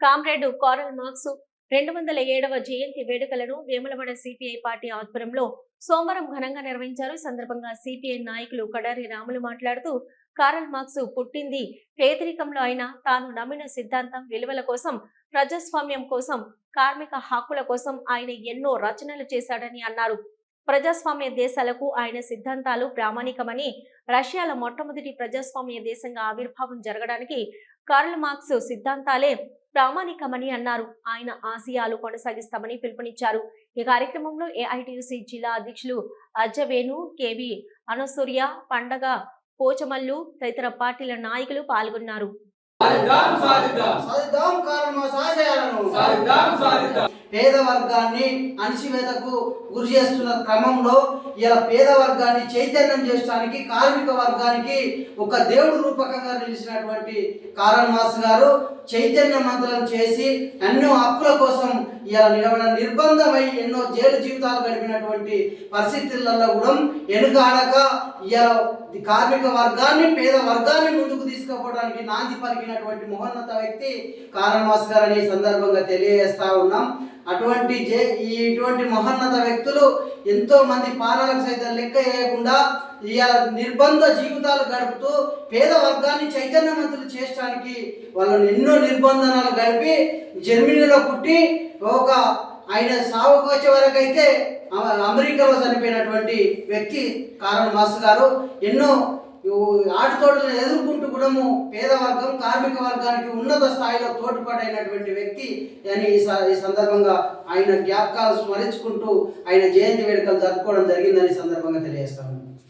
Comrade Karl marks రెండు వందల ఏడవ జయంతి వేడుకలను వేములవాడ సిపిఐ పార్టీ ఆధ్వర్యంలో సోమవారం ఘనంగా నిర్వహించారు. ఈ సందర్భంగా సిపిఐ నాయకులు కడారి రాములు మాట్లాడుతూ కారల్ మార్క్స్ పుట్టింది పేదరికంలో అయినా తాను నమ్మిన సిద్ధాంతం విలువల కోసం ప్రజాస్వామ్యం కోసం కార్మిక హక్కుల కోసం ఆయన ఎన్నో రచనలు చేశాడని అన్నారు. ప్రజాస్వామ్య దేశాలకు ఆయన సిద్ధాంతాలు ప్రామాణికమని రష్యాలో మొట్టమొదటి ప్రజాస్వామ్య దేశంగా ఆవిర్భావం జరగడానికి కార్ల్ మార్క్స్ సిద్ధాంతాలే ప్రామాణికమని అన్నారు. ఆయన ఆశయాలు కొనసాగిస్తామని పిలుపునిచ్చారు. ఈ కార్యక్రమంలో ఏఐటియుసి జిల్లా అధ్యక్షులు అజ్జవేణు కేవి అనసూర్య పండగ పోచమల్లు తదితర పార్టీల నాయకులు పాల్గొన్నారు. పేద వర్గాన్ని అణిచివేతకు గురి చేస్తున్న క్రమంలో ఇలా పేద వర్గాన్ని చైతన్యం చేయడానికి కార్మిక వర్గానికి ఒక దేవుడు రూపకంగా నిలిచినటువంటి కారణ్ మాస్ గారు చైతన్యవంతులను చేసి ఎన్నో హక్కుల కోసం ఇలా నిలబడిన నిర్బంధమై ఎన్నో జైలు జీవితాలు గడిపినటువంటి పరిస్థితులలో కూడా వెనుకాడక ఇలా కార్మిక వర్గాన్ని పేద వర్గాన్ని ముందుకు తీసుకుపోవడానికి నాంది పలికినటువంటి మహోన్నత వ్యక్తి కారణ్ మాస్ గారు అనే సందర్భంగా తెలియజేస్తా ఉన్నాం. అటువంటి జే ఈ ఇటువంటి మహోన్నత వ్యక్తులు ఎంతో మంది పాలనకు సైతం లెక్క వేయకుండా ఇవాళ నిర్బంధ జీవితాలు గడుపుతూ పేద వర్గాన్ని చైతన్యవంతులు చేయడానికి వాళ్ళని ఎన్నో నిర్బంధనాలు గడిపి జర్మనీలో పుట్టి ఒక ఆయన సావుకు వచ్చే వరకు అయితే అమ- అమెరికాలో చనిపోయినటువంటి వ్యక్తి కారణ్ మాస్ గారు ఎన్నో ఆటుతోటలను ఎదుర్కొంటూ కూడా పేద వర్గం కార్మిక వర్గానికి ఉన్నత స్థాయిలో తోడ్పాటైనటువంటి వ్యక్తి అని ఈ స- ఈ సందర్భంగా ఆయన జ్ఞాపకాలు స్మరించుకుంటూ ఆయన జయంతి వేడుకలు జరుపుకోవడం జరిగిందని ఈ సందర్భంగా తెలియజేస్తాను